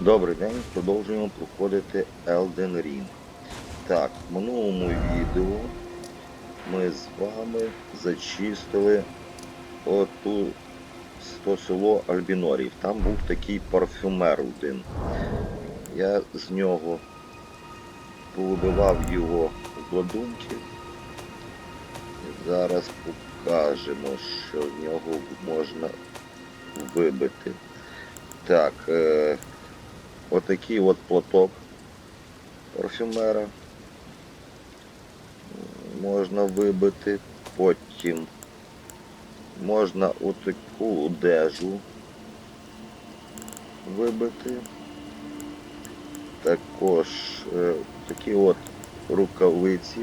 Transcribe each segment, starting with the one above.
Добрий день, продовжуємо проходити Elden Ring. Так, в минулому відео ми з вами зачистили оту то село Альбінорів. Там був такий парфюмер один. Я з нього повибивав його обладунки. Зараз покажемо, що в нього можна вибити. Так, е, отакий от платок парфюмера можна вибити. Потім можна отаку одежу вибити. Також е, такі от рукавиці.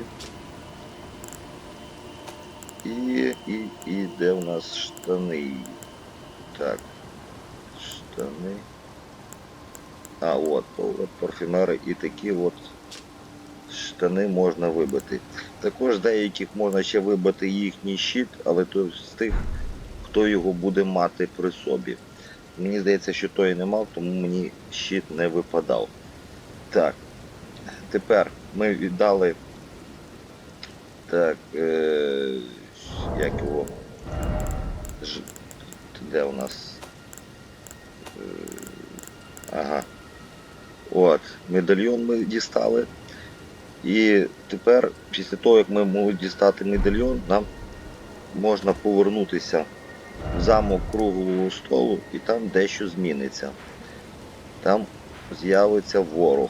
І, і, і де в нас штани? Так, штани. А, от, парфюмери і такі от штани можна вибити. Також деяких можна ще вибити їхній щит, але то з тих, хто його буде мати при собі. Мені здається, що той не мав, тому мені щит не випадав. Так, тепер ми віддали. Так, е, як його. Ж, де у нас? Е, ага. От, медальйон ми дістали. І тепер, після того, як ми можемо дістати медальйон, нам можна повернутися в замок круглого столу і там дещо зміниться. Там з'явиться ворог.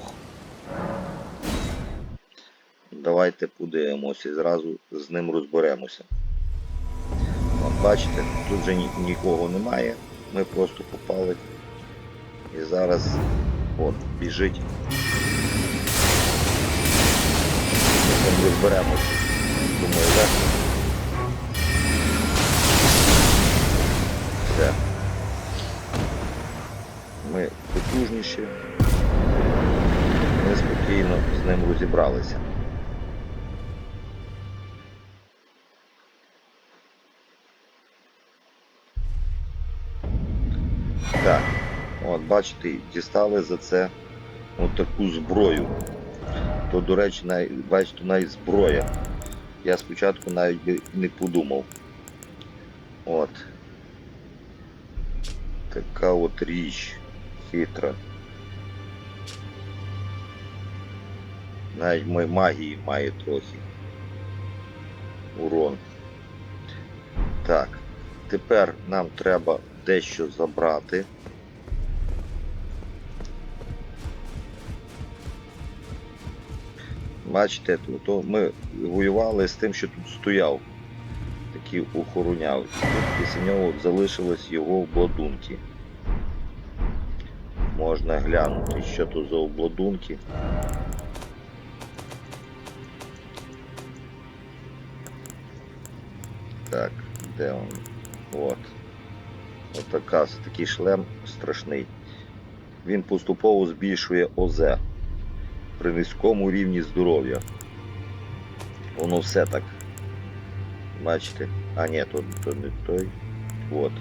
Давайте подивимося і зразу з ним розберемося. От бачите, тут вже ні- нікого немає. Ми просто попали. І зараз от біжить. Ми там розберемося. Думаю, легко. Все. Ми потужніші. Ми спокійно з ним розібралися. Бачите, дістали за це таку зброю. То, до речі, навіть, бачите, навіть зброя. Я спочатку навіть не подумав. От. Така от річ хитра. Навіть мої магії має трохи. Урон. Так. Тепер нам треба дещо забрати. Бачите, то, то ми воювали з тим, що тут стояв. Такий охороняв. Тут після нього залишились його обладунки. Можна глянути, що то за обладунки. Так, де він? От. Отака, такий шлем страшний. Він поступово збільшує ОЗ при низькому рівні здоров'я. Воно все так. Бачите? А ні, то, то не той. От.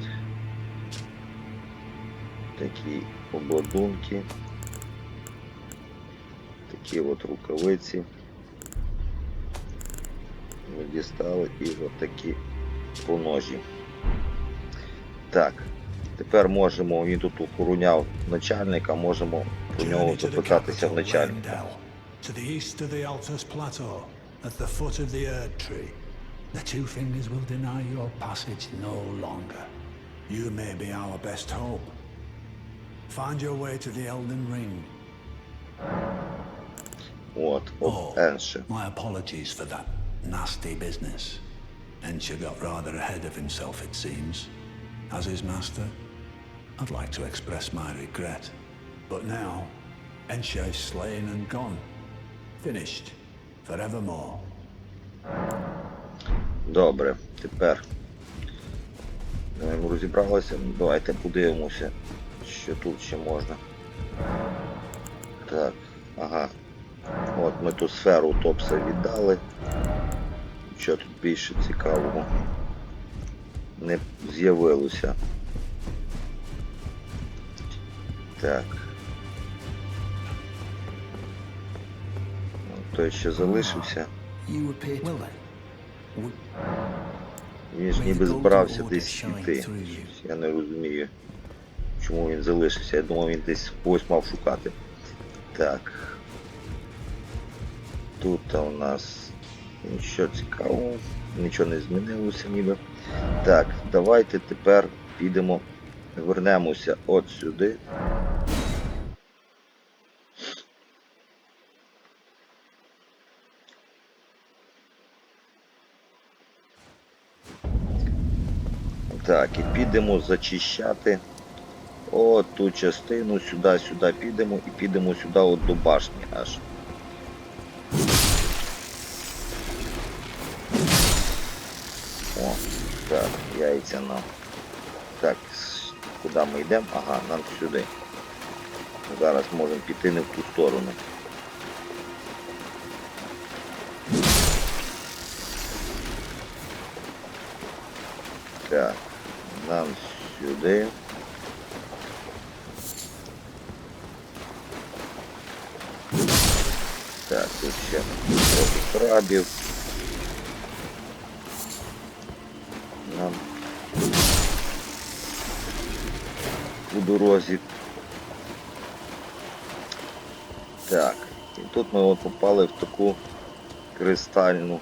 Такі обладунки. Такі от рукавиці. Ми дістали і от такі поножі. Так. Тепер можемо, він тут охороняв начальника, можемо про нього Journey to the запитатися в capital, начальника. Leyndell, to the east of the Altus Plateau, at the foot of the Erd Tree. The two fingers will deny your passage no longer. You may be our best hope. Find your way to the Elden Ring. От, Oh, от Енше. my apologies for that nasty business. Ensha got rather ahead of himself, it seems. As his master, I'd like to express my regret. But now, Ensha is slain and gone. Finished. Forevermore. Добре, тепер ми розібралися. Давайте подивимося, що тут ще можна. Так, ага. От ми ту сферу топса віддали. Що тут більше цікавого не з'явилося. Так. Той ще залишився. Він ж ніби збирався десь піти. Я не розумію, чому він залишився. Я думав, він десь когось мав шукати. Так. Тут у нас нічого цікавого, нічого не змінилося ніби. Так, давайте тепер підемо, вернемося от сюди. Так, і підемо зачищати от ту частину, сюди, сюди підемо і підемо сюди от до башні аж. О, так, яйця нам. Так, куди ми йдемо? Ага, нам сюди. Зараз можемо піти не в ту сторону. Так, нам сюди. Так, тут ще крабів. Нам у дорозі. Так, і тут ми от попали в таку кристальну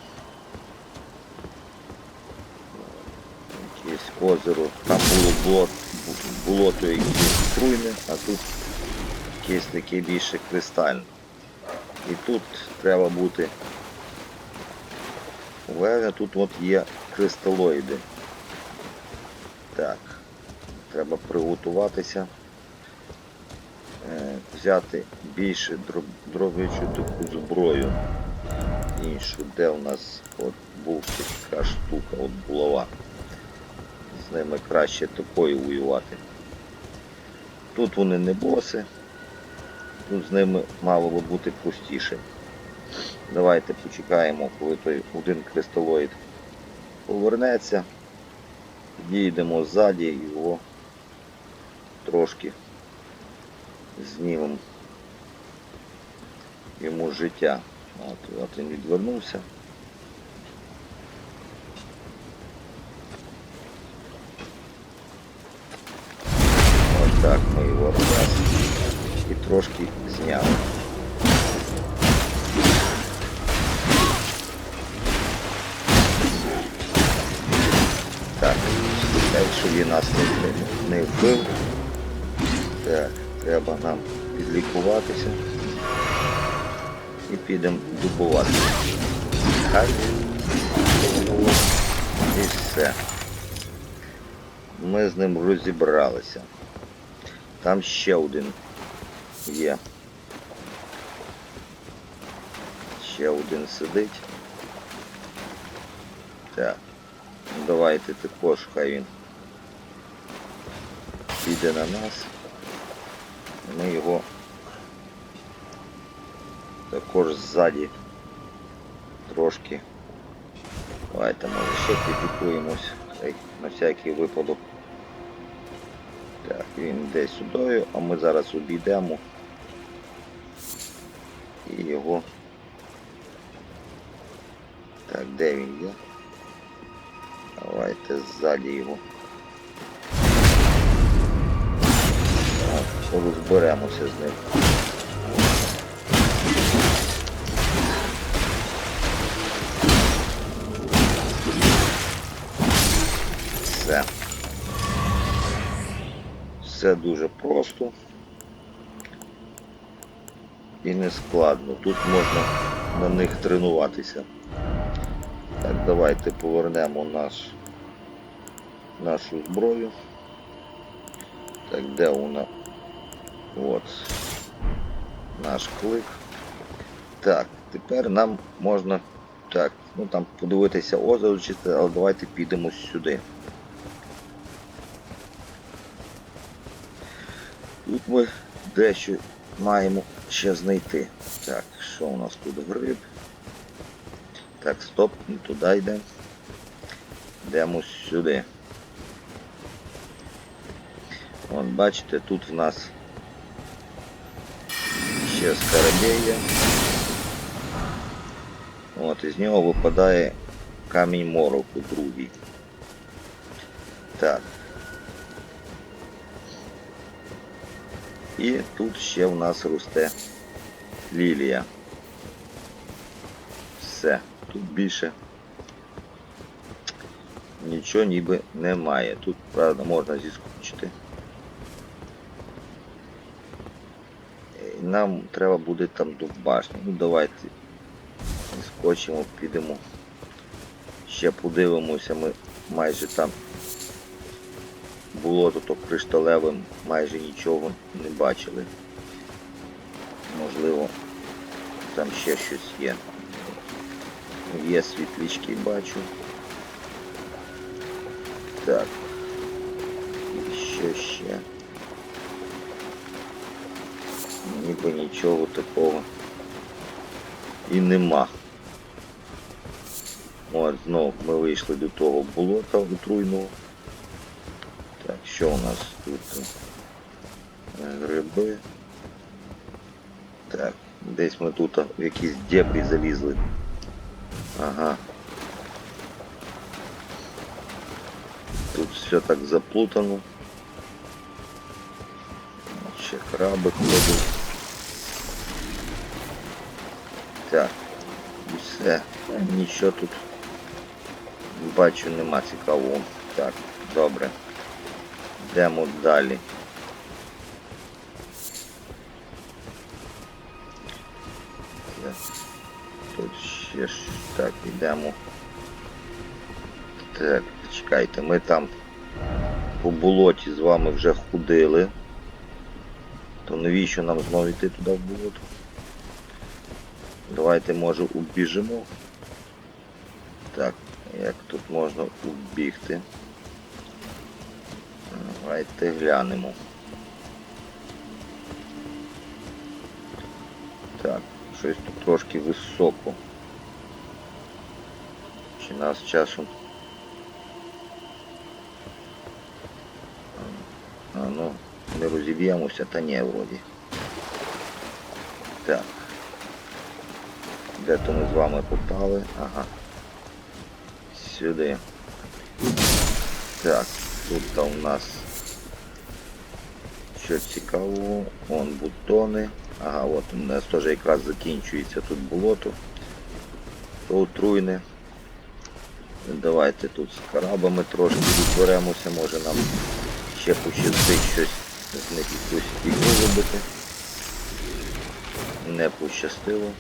якесь озеро. Там було болот, болото якесь струйне, а тут якесь таке більше кристальне. І тут треба бути уважно, тут от є кристалоїди. Так, треба приготуватися, е, взяти більше дробичу таку зброю іншу, де у нас от був така штука, от булава. З ними краще такою воювати. Тут вони не боси, тут з ними мало би бути простіше. Давайте почекаємо, коли той один кристалоїд повернеться. Дійдемо ззаді його трошки знімемо йому життя. От він відвернувся. Трошки зняли. Так, якщо він нас не, не вбив, так, треба нам підлікуватися і підемо дубувати. Так. І все. Ми з ним розібралися. Там ще один є. Ще один сидить. Так. Давайте також хай він піде на нас. Ми його також ззаді трошки. Давайте може ще підлікуємось. На всякий випадок. Так, він йде сюди, а ми зараз обійдемо і його. Так, де він є? Давайте ззаді його. Так, Розберемося з ним. Все. Все дуже просто і не складно. Тут можна на них тренуватися. Так, давайте повернемо наш, нашу зброю. Так, де вона? От. Наш клик. Так, тепер нам можна так, ну там подивитися озеро чисте, але давайте підемо сюди. Тут ми дещо маємо ще знайти. Так, що у нас тут гриб? Так, стоп, не туди йдемо. Йдемо сюди. Вон, бачите, тут в нас ще скарабей є. От, із нього випадає камінь мороку другий. Так. І тут ще в нас росте лілія. Все. Тут більше нічого ніби немає. Тут, правда, можна зіскочити. Нам треба буде там до башні. Ну давайте скочимо, підемо. Ще подивимося, ми майже там було то кришталевим, майже нічого не бачили. Можливо, там ще щось є. Є світлячки, бачу. Так. І що ще? Ніби нічого такого і нема. От, знов ми вийшли до того болота отруйного. Що у нас тут? Е, Гриби. Так, десь ми тут в якісь дебрі залізли. Ага. Тут все так заплутано. Ще краби ходять. Так, все. Нічого тут бачу нема цікавого. Так, добре. Йдемо далі. Тут ще ж так, йдемо. Так, чекайте, ми там по болоті з вами вже ходили. То навіщо нам знову йти туди в болото? Давайте може убіжимо. Так, як тут можна убігти? Давайте глянемо. Так, щось тут трошки високо. Чи нас часом. А ну, не розіб'ємося, та ні, вроді. Так. Де то ми з вами попали? Ага. Сюди. Так, тут-то у нас що цікавого. Вон бутони. Ага, от у нас теж якраз закінчується тут болото. То отруйне. Давайте тут з карабами трошки відберемося, може нам ще пощастить щось з них якусь ігру вибити. Не пощастило.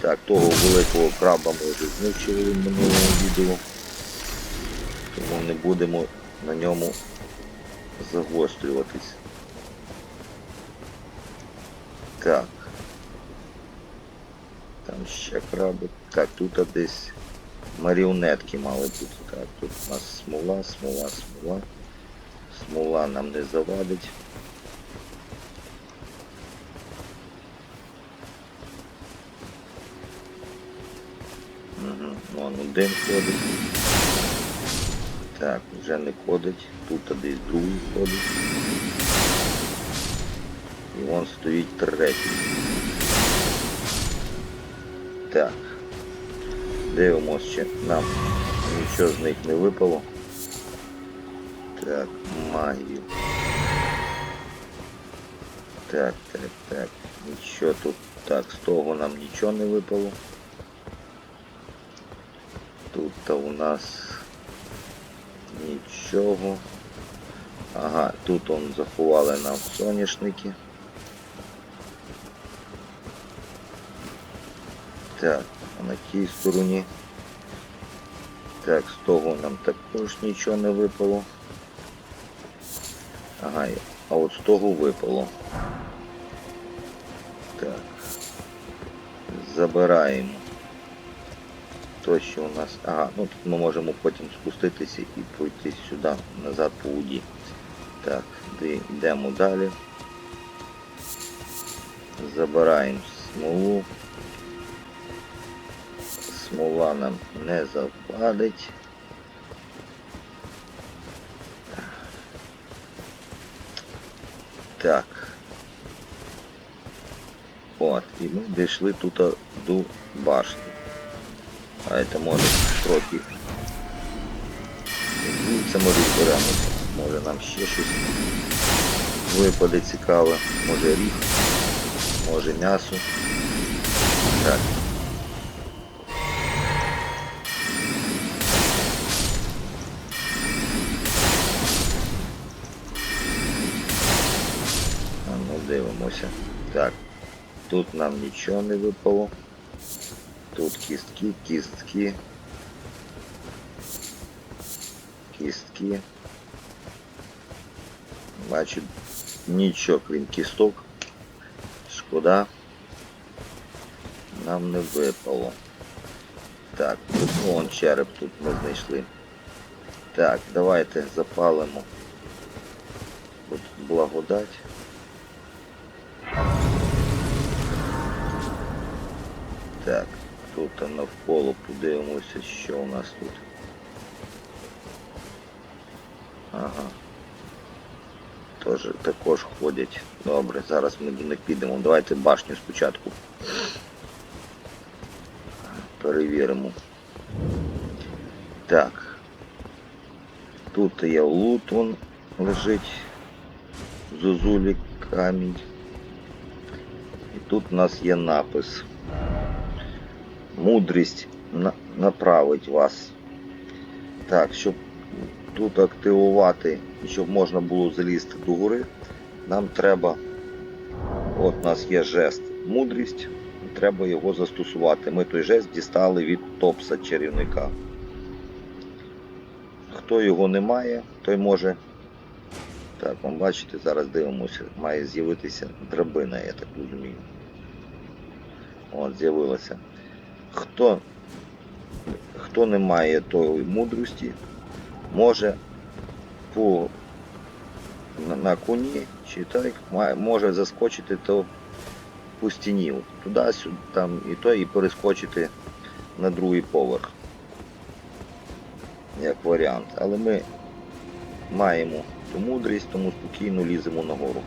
Так, того великого краба ми вже знищили в минулому відео. Тому не будемо на ньому загострюватись. Так. Там ще краби. Так, тут десь маріонетки мали бути. Так, тут у нас смола, смола, смола. Смола нам не завадить. Вон один ходить. Так, вже не ходить. Тут десь другий ходить. І вон стоїть третій. Так. Дивимось, чи нам нічого з них не випало. Так, магію. Так, так, так. Нічого тут. Так, з того нам нічого не випало. Тут то у нас нічого. Ага, тут он заховали нам соняшники. Так, а на тій стороні. Так, з того нам також нічого не випало. Ага, а от з того випало. Так. Забираємо. То, що у нас... Ага, ну тут ми можемо потім спуститися і пройти сюди, назад по воді. Так, йдемо далі. Забираємо смолу. Смола нам не завадить. Так. От, і ми дійшли тут до башні. А это може трохи. Це ми розберемося. Може нам ще щось випаде цікаве. Може ріг, може м'ясо. Так. Дивимося. Так. Тут нам нічого не випало. Тут кістки, кістки. Кістки. Бачу, нічого крім кісток. Шкода. Нам не випало. Так, тут вон череп тут ми знайшли. Так, давайте запалимо. Тут благодать. Так, тут навколо подивимося, що у нас тут. Ага. Тож, також ходять. Добре, зараз ми до них підемо. Давайте башню спочатку. Перевіримо. Так. Тут є лут, вон лежить. Зозулі камінь. І тут у нас є напис. Мудрість на- направить вас. Так, щоб тут активувати і щоб можна було залізти до гори, нам треба. От у нас є жест мудрість, треба його застосувати. Ми той жест дістали від топса чарівника. Хто його не має, той може. Так, вам бачите, зараз дивимося, має з'явитися драбина, я так розумію. От, з'явилася. Хто, хто не має тої мудрості, може по, на, на коні чи так, може заскочити то по стіні. Туди-сюди, там і то, і перескочити на другий поверх. Як варіант. Але ми маємо ту мудрість, тому спокійно ліземо нагору.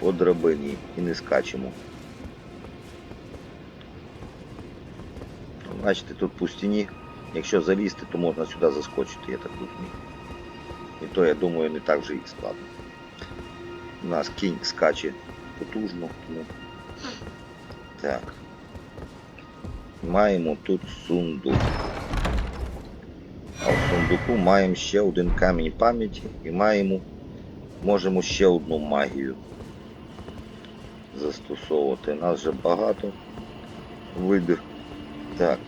По драбині і не скачемо. Бачите, тут по стіні. Якщо залізти, то можна сюди заскочити, я так розумію. І то, я думаю, не так вже і складно. У нас кінь скаче потужно, тому. Так. Маємо тут сундук. А в сундуку маємо ще один камінь пам'яті і маємо, можемо ще одну магію застосовувати. Нас вже багато видів. Так.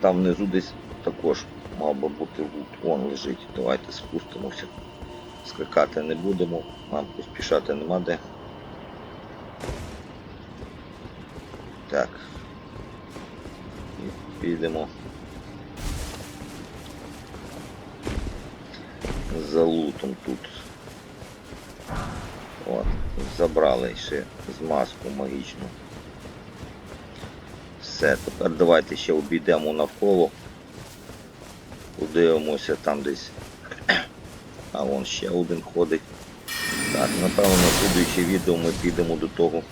Там внизу десь також мав би бути лут. Вон лежить. Давайте спустимося. Скакати не будемо, нам поспішати нема де. Так. І підемо. За лутом тут. От, забрали ще змазку магічну. Все, тепер давайте ще обійдемо навколо. Подивимося там десь. А вон ще один ходить. Так, напевно на слідуюче відео ми підемо до того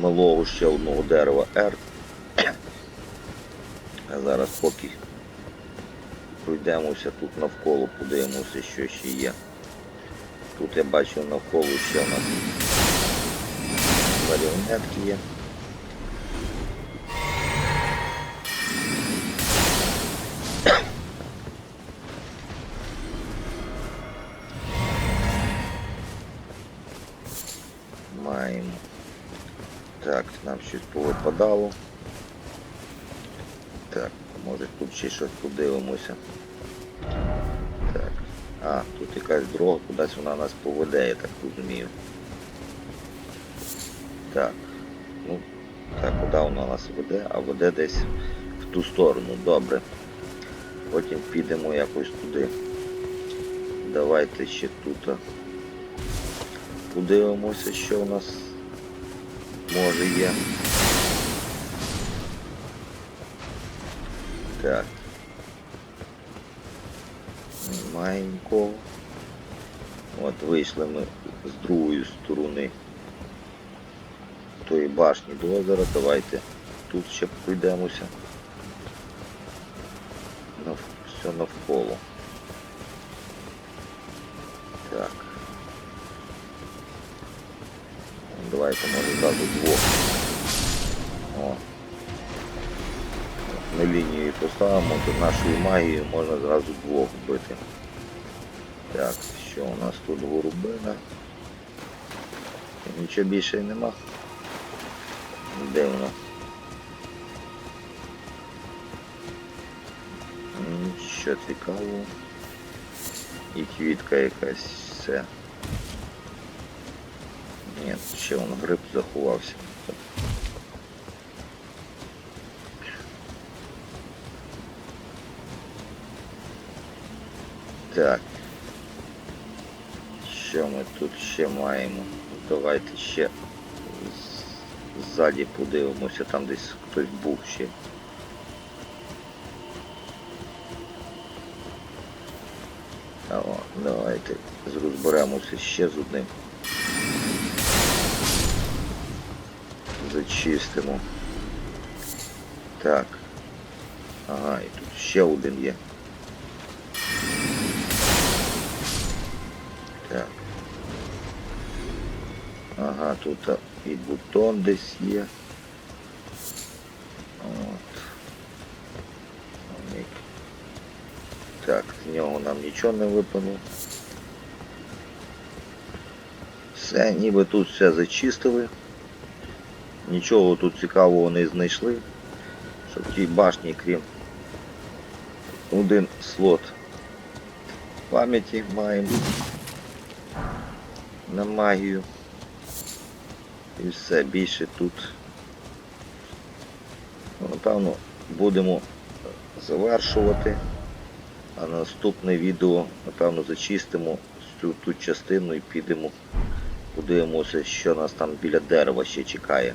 малого ще одного дерева R. А зараз поки пройдемося тут навколо, подивимося, що ще є. Тут я бачу навколо ще у нас маріонетки є. Щось повипадало. Так, може тут ще щось подивимося. Так. А, тут якась дорога, кудись вона нас поведе, я так розумію. Так. Ну, так, куди вона нас веде? А веде десь в ту сторону. Добре. Потім підемо якось туди. Давайте ще тут. Подивимося, що у нас може є. Так. Немає. От вийшли ми з другої сторони тої башні до озера. Давайте тут ще пройдемося. Все навколо. Давайте може зразу двох. О. На лінію поставимо, то нашою магією можна зразу двох вбити. Так, що у нас тут голубина? Нічого більше нема. Де воно? Нічого цікавого. І квітка якась все. Ні, ще он гриб заховався. Так. Що ми тут ще маємо? Давайте ще ззаді подивимося, там десь хтось був ще. О, давайте розберемося ще з одним. Зачистимо. Так. Ага, і тут ще один є. Так. Ага, тут і бутон десь є. Так, з нього нам нічого не випало. Все, ніби тут все зачистили. Нічого тут цікавого не знайшли. Що в тій башні, крім один слот пам'яті маємо на магію. І все, більше тут. Ну, Напевно, будемо завершувати. А на наступне відео, напевно, зачистимо цю ту частину і підемо, подивимося, що нас там біля дерева ще чекає.